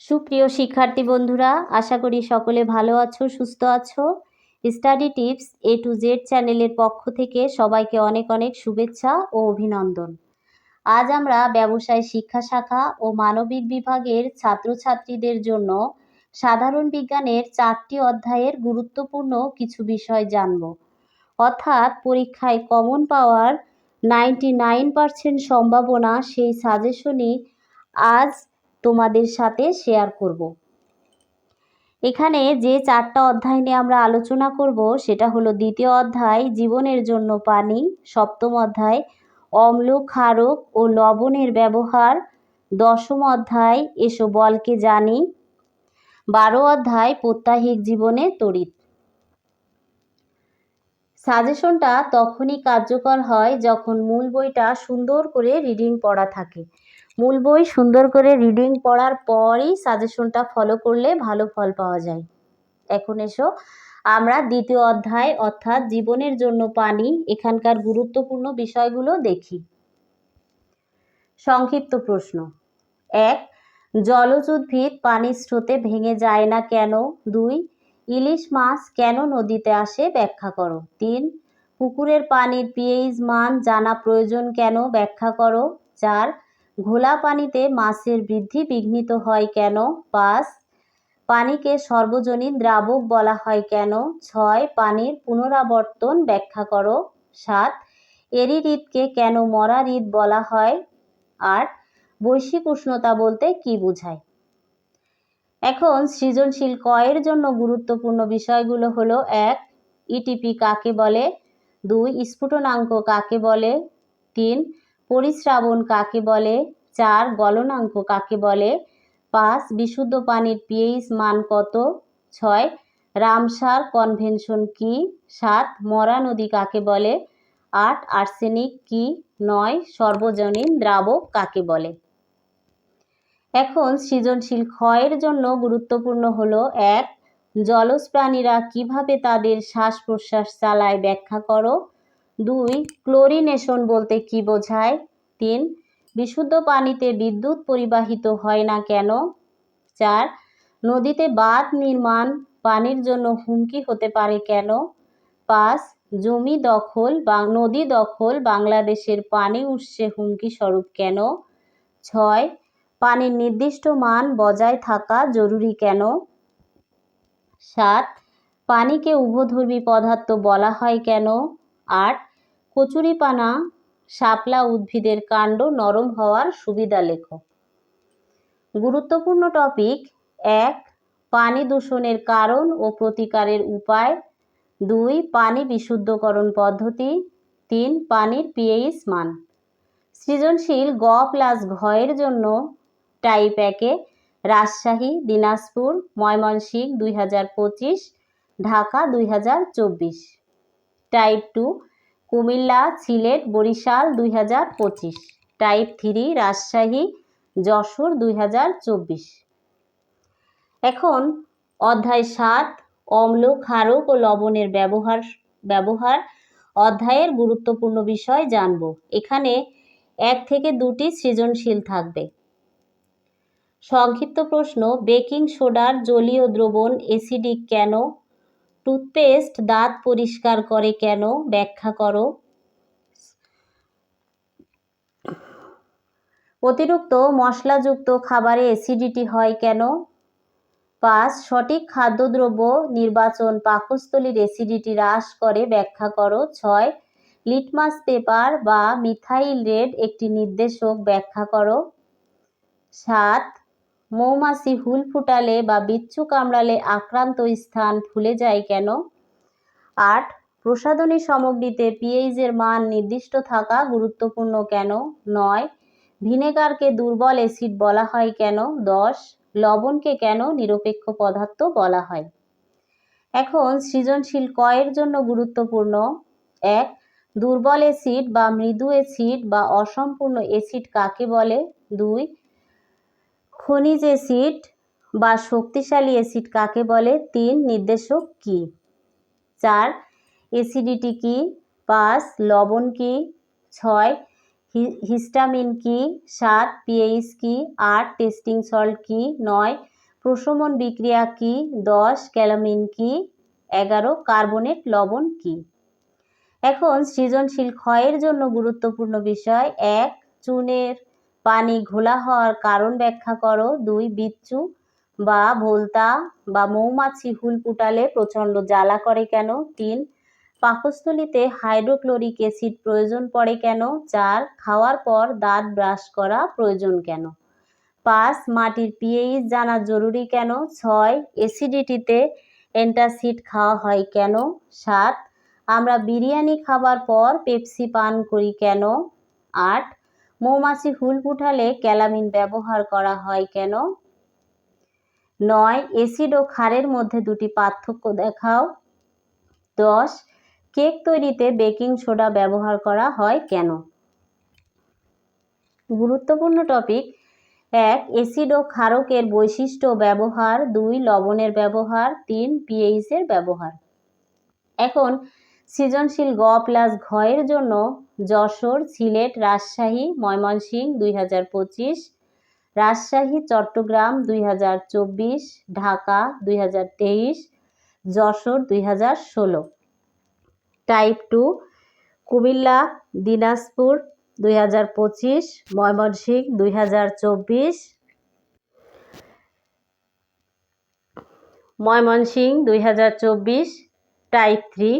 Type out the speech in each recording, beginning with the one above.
সুপ্রিয় শিক্ষার্থী বন্ধুরা, আশা করি সকলে ভালো আছো, সুস্থ আছো। Study tips A to Z চ্যানেলের পক্ষ থেকে সবাইকে অনেক অনেক শুভেচ্ছা ও অভিনন্দন। আজ আমরা ব্যবসায় শিক্ষা শাখা ও মানবিক বিভাগের ছাত্রছাত্রীদের জন্য সাধারণ বিজ্ঞানের চারটি অধ্যায়ের গুরুত্বপূর্ণ কিছু বিষয় জানব। অর্থাৎ পরীক্ষায় কমন পাওয়ার নাইনটি নাইন পার্সেন্ট সম্ভাবনা সেই সাজেশনই আজ তোমাদের সাথে শেয়ার করব। এখানে যে চারটা অধ্যায় নিয়ে আমরা আলোচনা করব, সেটা হলো দ্বিতীয় অধ্যায়, জীবনের জন্য পানি, সপ্তম অধ্যায়, অম্ল, ক্ষারক ও লবণের ব্যবহার, দশম অধ্যায়, এসো বলকে জানি, বারো অধ্যায়, প্রত্যাহিক জীবনে তড়িৎ। সাজেশনটা তখনই কার্যকর হয় যখন মূল বইটা সুন্দর করে রিডিং পড়া থাকে। মূল বই সুন্দর করে রিডিং পড়ার পরই সাজেশনটা ফলো করলে ভালো ফল পাওয়া যায়। এখন এসো, আমরা দ্বিতীয় অধ্যায় অর্থাৎ জীবনের জন্য পানি, এখানকার গুরুত্বপূর্ণ বিষয়গুলো দেখি। সংক্ষিপ্ত প্রশ্ন। এক, জলজ উদ্ভিদ পানির স্রোতে ভেঙে যায় না কেন? দুই, ইলিশ মাছ কেন নদীতে আসে? ব্যাখ্যা করো। তিন, পুকুরের পানির পিএইচ মান জানা প্রয়োজন কেন? ব্যাখ্যা করো। চার ঘোলা পানিতে মাছের বৃদ্ধি বিঘ্নিত হয় কেন? পাঁচ, পানিকে সর্বজনীন দ্রাবক বলা হয় কেন? ছয়, পানির পুনরাবর্তন ব্যাখ্যা করো। সাত, এরি হ্রদকে কেন মরা হ্রদ বলা হয়? আট, বৈশ্বিক উষ্ণতা বলতে কি বোঝায়? এখন সৃজনশীল কয়ের জন্য গুরুত্বপূর্ণ বিষয়গুলো হলো এক ইটিপি কাকে বলে? দুই, স্ফুটনাঙ্ক কাকে বলে? তিন পরিশ্রাবণ কাকে বলে? চার গলনাঙ্ক কাকে বলে? পাঁচ বিশুদ্ধ পানির পিএইচ মান কত? ছয় রামসার কনভেনশন কি? সাত মরা নদী কাকে বলে? আট আর্সেনিক কি? নয় সর্বজনীন দ্রাবক কাকে বলে? এখন সৃজনশীল ক্ষয়ের জন্য গুরুত্বপূর্ণ হলো এক, জলজ প্রাণীরা কীভাবে তাদের শ্বাস প্রশ্বাস চালায় ব্যাখ্যা করো। দুই, ক্লোরিনেশন বলতে কি বোঝায়? তিন, বিশুদ্ধ পানিতে বিদ্যুৎ পরিবাহিত হয় না কেন? চার, নদীতে বাঁধ নির্মাণ পানির জন্য হুমকি হতে পারে কেন? পাঁচ, জমি দখল বা নদী দখল বাংলাদেশের পানি উৎসে হুমকি স্বরূপ কেন? ছয়, পানির নির্দিষ্ট মান বজায় থাকা জরুরি কেন? সাত, পানিকে উভধর্মী পদার্থ বলা হয় কেন? আট কচুরিপানা, শাপলা উদ্ভিদের কাণ্ড নরম হওয়ার সুবিধা লেখো গুরুত্বপূর্ণ টপিক এক, পানি দূষণের কারণ ও প্রতিকারের উপায়। দুই, পানি বিশুদ্ধকরণ পদ্ধতি। তিন, পানির পিএইচ মান। সৃজনশীল গ প্লাস ঘয়ের জন্য টাইপ একে রাজশাহী, দিনাজপুর, ময়মনসিংহ দুই হাজার পঁচিশ, ঢাকা দুই হাজার চব্বিশ। টাইপ টু কুমিল্লা, সিলেট, বরিশাল দুই হাজার পঁচিশ। টাইপ থ্রি, রাজশাহী, যশোর দুই হাজার চব্বিশ। এখন অধ্যায় সাত, অম্ল, ক্ষারক ও লবণের ব্যবহার ব্যবহার অধ্যায়ের গুরুত্বপূর্ণ বিষয় জানব। এখানে এক থেকে দুটি সৃজনশীল থাকবে। সংক্ষিপ্ত প্রশ্ন, বেকিং সোডার, জলীয় দ্রবণ অ্যাসিডিক কেন? টুথপেস্ট দাঁত পরিষ্কার করে কেন? ব্যাখ্যা করো। অতিরিক্ত মশলাযুক্ত খাবারে অ্যাসিডিটি হয় কেন? পাঁচ, সঠিক খাদ্যদ্রব্য নির্বাচন পাকস্থলীর অ্যাসিডিটি হ্রাস করে, ব্যাখ্যা করো। ছয়, লিটমাস পেপার বা মিথাইল রেড একটি নির্দেশক, ব্যাখ্যা করো। সাত মৌমাছি হুল ফুটালে বা বিচ্ছু কামড়ালে আক্রান্ত স্থান ফুলে যায় কেন? আট, প্রসাধনী সামগ্রীতে পিএইচের মান নির্দিষ্ট থাকা গুরুত্বপূর্ণ কেন? নয়, ভিনেগারকে দুর্বল অ্যাসিড বলা হয় কেন? দশ, লবণকে কেন নিরপেক্ষ পদার্থ বলা হয়? এখন সৃজনশীল কয়ের জন্য গুরুত্বপূর্ণ। এক, দুর্বল অ্যাসিড বা মৃদু অ্যাসিড বা অসম্পূর্ণ অ্যাসিড কাকে বলে? দুই খনিজ অ্যাসিড বা শক্তিশালী অ্যাসিড কাকে বলে? তিন নির্দেশক কি? চার, অ্যাসিডিটি কি? পাঁচ, লবণ কি? ছয় হিস্টামিন কি? সাত, পিএইচ কি? আট, টেস্টিং সল্ট কি? নয়, প্রশমন বিক্রিয়া কি? দশ, ক্যালামিন কি? এগারো, কার্বনেট লবণ কি? এখন সৃজনশীল ক্ষয়ের জন্য গুরুত্বপূর্ণ বিষয় এক, চুনের পানি ঘোলা হওয়ার কারণ ব্যাখ্যা করো। দুই, বিচ্ছু বা ভোলতা বা মৌমাছি হুল ফুটালে প্রচণ্ড জ্বালা করে কেন? তিন, পাকস্থলিতে হাইড্রোক্লোরিক অ্যাসিড প্রয়োজন পড়ে কেন? চার, খাওয়ার পর দাঁত ব্রাশ করা প্রয়োজন কেন? পাঁচ, মাটির পিএইচ জানা জরুরি কেন? ছয়, অ্যাসিডিটিতে এন্টাসিড খাওয়া হয় কেন? সাত, আমরা বিরিয়ানি খাবার পর পেপসি পান করি কেন? আট মৌমাছি হুল ফুটালে ক্যালামিন ব্যবহার করা হয় কেন? নয় অ্যাসিড ও ক্ষারের মধ্যে দুটি পার্থক্য দেখাও। দশ, কেক তৈরিতে বেকিং সোডা ব্যবহার করা হয় কেন? গুরুত্বপূর্ণ টপিক। এক অ্যাসিড ও ক্ষারকের বৈশিষ্ট্য ব্যবহার। দুই, লবণের ব্যবহার। তিন পিএইচের ব্যবহার। এখন সৃজনশীল গ প্লাস ঘয়ের জন্য যশোর, সিলেট, রাজশাহী, ময়মনসিংহ দুই হাজার পঁচিশ, রাজশাহী, চট্টগ্রাম দুই হাজার চব্বিশ, ঢাকা দুই হাজার তেইশ, যশোর দুই হাজার ষোলো। টাইপ টু কুমিল্লা, দিনাজপুর দুই হাজার পঁচিশ, ময়মনসিংহ দুই হাজার চব্বিশ, ময়মনসিংহ দুই হাজার চব্বিশ। টাইপ থ্রি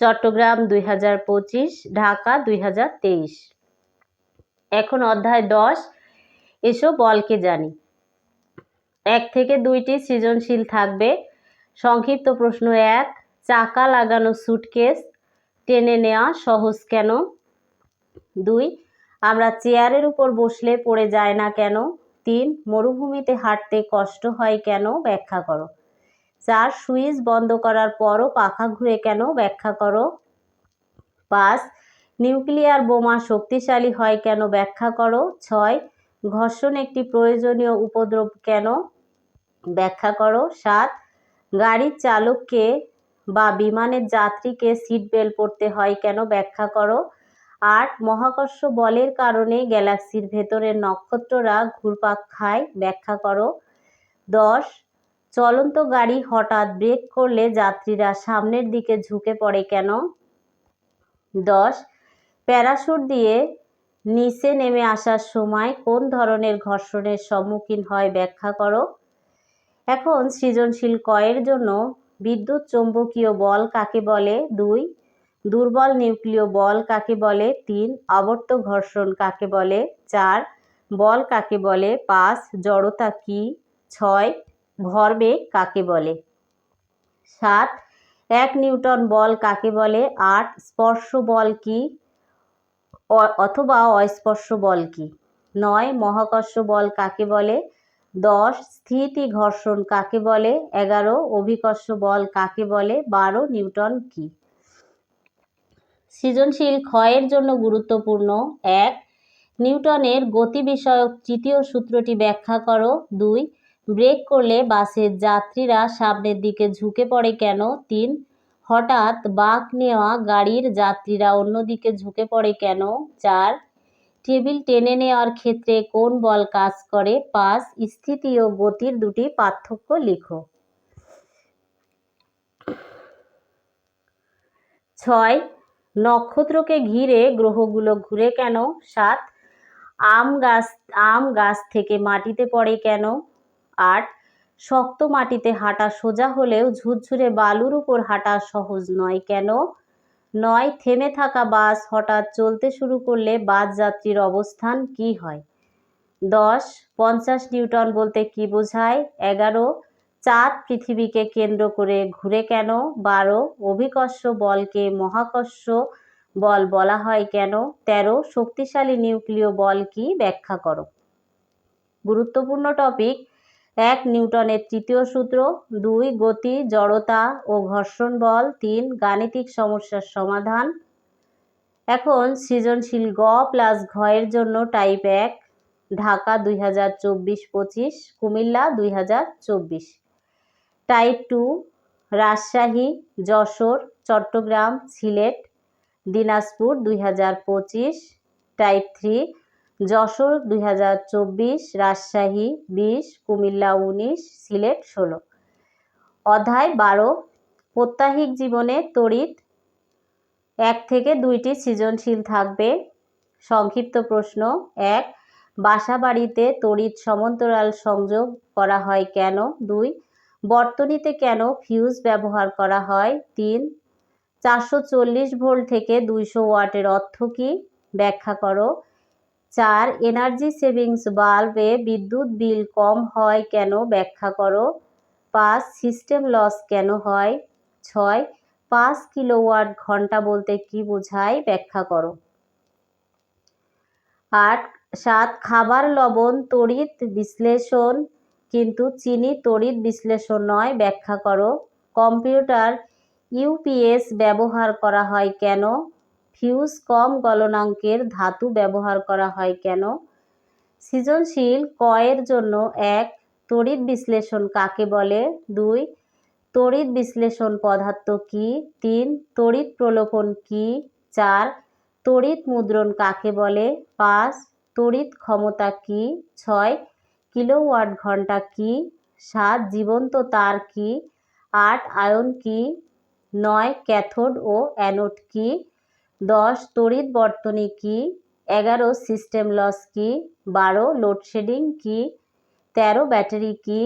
চট্টগ্রাম দুই হাজার পঁচিশ, ঢাকা দুই হাজার তেইশ। এখন অধ্যায় দশ, এসো বলকে জানি। এক থেকে দুইটি সৃজনশীল থাকবে। সংক্ষিপ্ত প্রশ্ন এক, চাকা লাগানো সুটকেস টেনে নেওয়া সহজ কেন? দুই, আমরা চেয়ারের উপর বসলে পড়ে যায় না কেন? তিন, মরুভূমিতে হাঁটতে কষ্ট হয় কেন? ব্যাখ্যা করো। চার সুইচ বন্ধ করার পরও পাখা ঘুরে কেন ব্যাখ্যা করো? পাঁচ, নিউক্লিয়ার বোমা শক্তিশালী হয় কেন ব্যাখ্যা করো? ছয়, ঘর্ষণ একটি প্রয়োজনীয় উপদ্রব কেন ব্যাখ্যা করো? সাত, গাড়ির চালককে বা বিমানের যাত্রীকে সিট বেল্ট পরতে হয় কেন ব্যাখ্যা করো? আট, মহাকর্ষ বলের কারণে গ্যালাক্সির ভেতরের নক্ষত্ররা ঘুরপাক খায় ব্যাখ্যা করো। দশ চলন্ত গাড়ি হঠাৎ ব্রেক করলে যাত্রীরা সামনের দিকে ঝুঁকে পড়ে কেন? দশ, প্যারাশুট দিয়ে নিচে নেমে আসার সময় কোন ধরনের ঘর্ষণের সম্মুখীন হয় ব্যাখ্যা করো। এখন সৃজনশীল কয়ের জন্য বিদ্যুৎ চৌম্বকীয় বল কাকে বলে? দুই, দুর্বল নিউক্লিয় বল কাকে বলে? তিন, আবর্ত ঘর্ষণ কাকে বলে? চার, বল কাকে বলে? পাঁচ, জড়তা কি? ছয় ভরবেগ কাকে বলে? সাত, এক নিউটন বল কাকে বলে? আট, স্পর্শ বল কি? অথবা অস্পর্শ বল কি? নয়, মহাকর্ষ বল কাকে বলে? দশ, স্থিতি ঘর্ষণ কাকে বলে? এগারো, অভিকর্ষ বল কাকে বলে? বারো, নিউটন কি? সৃজনশীল ক্ষয়ের জন্য গুরুত্বপূর্ণ এক, নিউটনের গতি বিষয়ক তৃতীয় সূত্রটি ব্যাখ্যা করো। দুই ব্রেক করলে বাসের যাত্রীরা সামনের দিকে ঝুঁকে পড়ে কেন? তিন, হঠাৎ বাঁক নেওয়া গাড়ির যাত্রীরা অন্যদিকে ঝুঁকে পড়ে কেন? চার, টেবিল টেনে নেওয়ার ক্ষেত্রে কোন বল কাজ করে? পাঁচ, স্থিতি ও গতির দুটি পার্থক্য লিখো। ছয়, নক্ষত্রকে ঘিরে গ্রহগুলো ঘুরে কেন? সাত, আম গাছ আম গাছ থেকে মাটিতে পড়ে কেন? আট। শক্ত মাটিতে হাঁটা সোজা হলেও ঝুরঝুরে বালুর উপর হাঁটা সহজ নয় কেন? নয়, থেমে থাকা বাস হঠাৎ চলতে শুরু করলে বাস যাত্রীর অবস্থান কি হয়? দশ, পঞ্চাশ নিউটন বলতে কি বোঝায়? এগারো, চাঁদ পৃথিবীকে কেন্দ্র করে ঘুরে কেন? বারো, অভিকর্ষ বলকে মহাকর্ষ বল বলা হয় কেন? তেরো, শক্তিশালী নিউক্লিয় বল কি? ব্যাখ্যা করো। গুরুত্বপূর্ণ টপিক এক নিউটনের তৃতীয় সূত্র, দুই গতি, জড়তা ও ঘর্ষণ বল, তিন গাণিতিক সমস্যার সমাধান। এখন সৃজনশীল গ প্লাস ঘয়ের জন্য টাইপ এক, ঢাকা দুই হাজার চব্বিশ পঁচিশ, কুমিল্লা দুই হাজার চব্বিশ। টাইপ টু, রাজশাহী, যশোর, চট্টগ্রাম, সিলেট, দিনাজপুর দুই হাজার পঁচিশ। টাইপ থ্রি যশোর দুই হাজার চব্বিশ, রাজশাহী বিশ, কুমিল্লা উনিশ, সিলেট ষোলো। অধ্যায় বারো, প্রত্যাহিক জীবনে তড়িৎ। এক থেকে দুইটি সৃজনশীল থাকবে। সংক্ষিপ্ত প্রশ্ন, এক বাসা বাড়িতে তড়িৎ সমান্তরাল সংযোগ করা হয় কেন? দুই, বর্তনীতে কেন ফিউজ ব্যবহার করা হয়? তিন, চারশো চল্লিশ ভোল্ট থেকে দুইশো ওয়াটের অর্থ কী? ব্যাখ্যা করো। চার এনার্জি সেভিংস বাল্বে বিদ্যুৎ বিল কম হয় কেন ব্যাখ্যা করো। পাঁচ সিস্টেম লস কেন হয়। ছয়, পাঁচ কিলোওয়াট ঘণ্টা বলতে কি বোঝায় ব্যাখ্যা করো। আট, সাত, খাবার লবণ তড়িৎ বিশ্লেষণ, কিন্তু চিনি তড়িৎ বিশ্লেষণ নয় ব্যাখ্যা করো। কম্পিউটার ইউপিএস ব্যবহার করা হয় কেন? ফিউজ কম গলনাঙ্কের ধাতু ব্যবহার করা হয় কেন? সৃজনশীল কয়ের জন্য এক, তড়িৎ বিশ্লেষণ কাকে বলে? দুই, তড়িৎ বিশ্লেষণ পদার্থ কি? তিন, তড়িৎ প্রলোপন কি? চার, তড়িৎ মুদ্রণ কাকে বলে? পাঁচ, তড়িৎ ক্ষমতা কি? ছয়, কিলোওয়াট ঘণ্টা কি? সাত, জীবন্ত তার কি? আট, আয়ন কি? নয়, ক্যাথোড ও অ্যানোড কি? দশ, তড়িৎ বর্তনী কি? এগারো সিস্টেম লস কি? বারো লোডশেডিং কি? তেরো ব্যাটারি কি?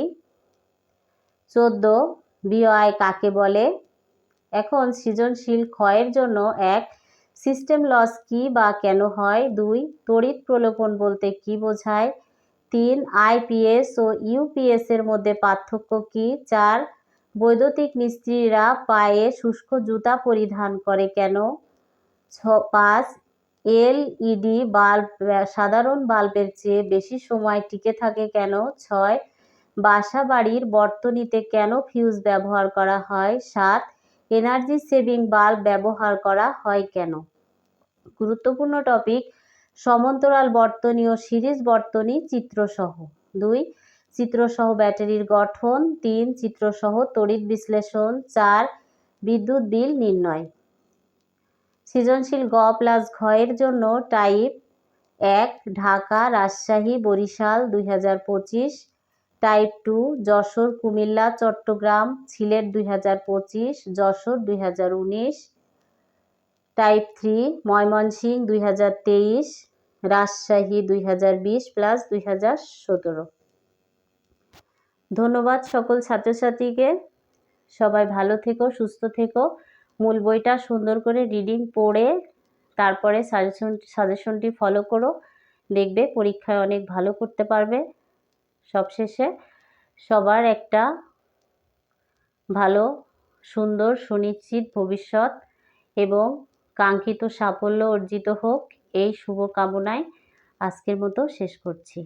চোদ্দ বিওআই কাকে বলে? এখন সৃজনশীল ক্ষয়ের জন্য এক সিস্টেম লস কি বা কেন হয়? দুই, তড়িৎ প্রলোভন বলতে কি বোঝায়? তিন আইপিএস ও ইউপিএস এর মধ্যে পার্থক্য কি? চার, বৈদ্যুতিক মিস্ত্রিরা পায়ে শুষ্ক জুতা পরিধান করে কেন? ছ পাঁচ এলইডি বাল্ব সাধারণ বাল্বের চেয়ে বেশি সময় টিকে থাকে কেন? ছয়, বাসা বাড়ির বর্তনীতে কেন ফিউজ ব্যবহার করা হয়? সাত এনার্জি সেভিং বাল্ব ব্যবহার করা হয় কেন? গুরুত্বপূর্ণ টপিক সমান্তরাল বর্তনী ও সিরিজ বর্তনী চিত্রসহ। দুই, চিত্রসহ ব্যাটারির গঠন। তিন, চিত্রসহ তড়িৎ বিশ্লেষণ। চার, বিদ্যুৎ বিল নির্ণয়। সৃজনশীল গ প্লাস ঘয়ের জন্য টাইপ এক, ঢাকা, রাজশাহী, বরিশাল, দুই হাজার পঁচিশ। টাইপ টু, যশোর, কুমিল্লা, চট্টগ্রাম, সিলেট, দুই হাজার পঁচিশ। যশোর, দুই হাজার উনিশ। টাইপ থ্রি, ময়মনসিংহ, দুই রাজশাহী, দুই হাজার বিশ প্লাস দুই হাজার সতেরো। ধন্যবাদ সকল ছাত্রছাত্রীকে। সবাই ভালো থেকো, সুস্থ থেকো। মূল বইটা সুন্দর করে রিডিং পড়ে তারপরে সাজেশন সাজেশনটি ফলো করো। দেখবে পরীক্ষায় অনেক ভালো করতে পারবে। সবশেষে সবার একটা ভালো, সুন্দর, সুনিশ্চিত ভবিষ্যৎ এবং কাঙ্ক্ষিত সাফল্য অর্জিত হোক। এই শুভকামনায় আজকের মতো শেষ করছি।